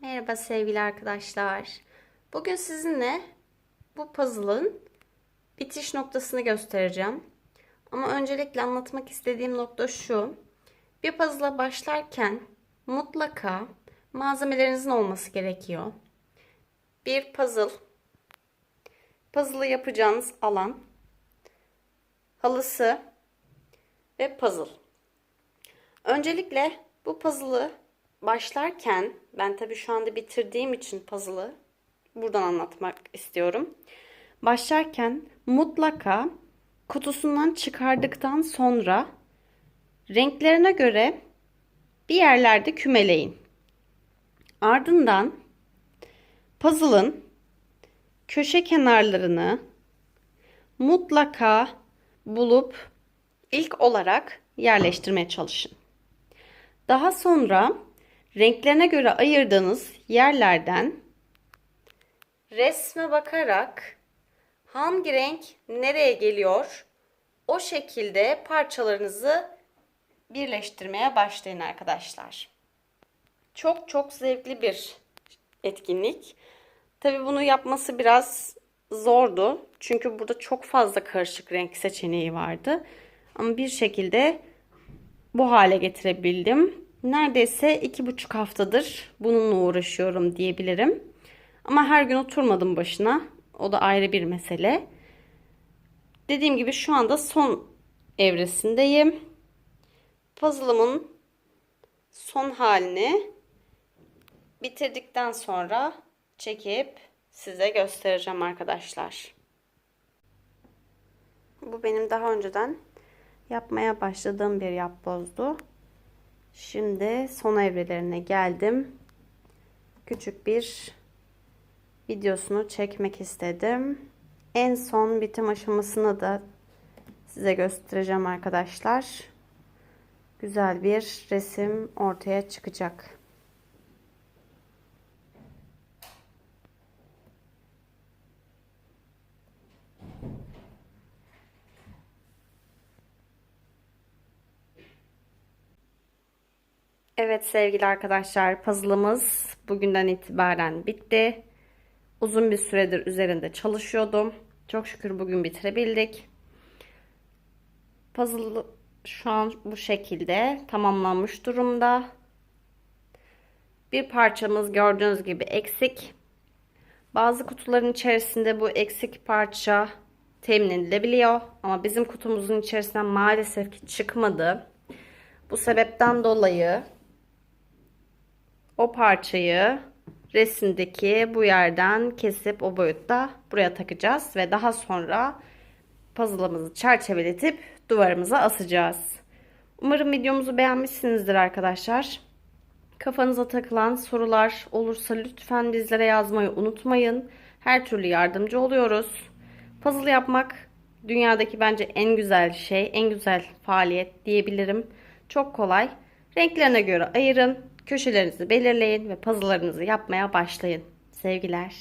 Merhaba sevgili arkadaşlar. Bugün sizinle bu puzzle'ın bitiş noktasını göstereceğim. Ama öncelikle anlatmak istediğim nokta şu. Bir puzzle'a başlarken mutlaka malzemelerinizin olması gerekiyor. Bir puzzle, puzzle'ı yapacağınız alan, halısı ve puzzle. Öncelikle bu puzzle'ı başlarken ben tabii şu anda bitirdiğim için puzzle'ı buradan anlatmak istiyorum. Başlarken mutlaka kutusundan çıkardıktan sonra renklerine göre bir yerlerde kümeleyin. Ardından puzzle'ın köşe kenarlarını mutlaka bulup ilk olarak yerleştirmeye çalışın. Daha sonra renklerine göre ayırdığınız yerlerden resme bakarak hangi renk nereye geliyor o şekilde parçalarınızı birleştirmeye başlayın arkadaşlar. Çok çok zevkli bir etkinlik. Tabi bunu yapması biraz zordu. Çünkü burada çok fazla karışık renk seçeneği vardı. Ama bir şekilde bu hale getirebildim. Neredeyse iki buçuk haftadır bununla uğraşıyorum diyebilirim. Ama her gün oturmadım başına. O da ayrı bir mesele. Dediğim gibi şu anda son evresindeyim. Puzzle'ımın son halini bitirdikten sonra çekip size göstereceğim arkadaşlar. Bu benim daha önceden yapmaya başladığım bir yapbozdu. Şimdi son evrelerine geldim. Küçük bir videosunu çekmek istedim. En son bitim aşamasını da size göstereceğim arkadaşlar. Güzel bir resim ortaya çıkacak. Evet sevgili arkadaşlar puzzle'ımız bugünden itibaren bitti. Uzun bir süredir üzerinde çalışıyordum. Çok şükür bugün bitirebildik. Puzzle şu an bu şekilde tamamlanmış durumda. Bir parçamız gördüğünüz gibi eksik. Bazı kutuların içerisinde bu eksik parça temin edilebiliyor. Ama bizim kutumuzun içerisinden maalesef ki çıkmadı. Bu sebepten dolayı o parçayı resimdeki bu yerden kesip o boyutta buraya takacağız ve daha sonra puzzle'ımızı çerçeveletip duvarımıza asacağız. Umarım videomuzu beğenmişsinizdir arkadaşlar. Kafanıza takılan sorular olursa lütfen bizlere yazmayı unutmayın. Her türlü yardımcı oluyoruz. Puzzle yapmak dünyadaki bence en güzel şey, en güzel faaliyet diyebilirim. Çok kolay. Renklerine göre ayırın. Köşelerinizi belirleyin ve puzzle'larınızı yapmaya başlayın. Sevgiler.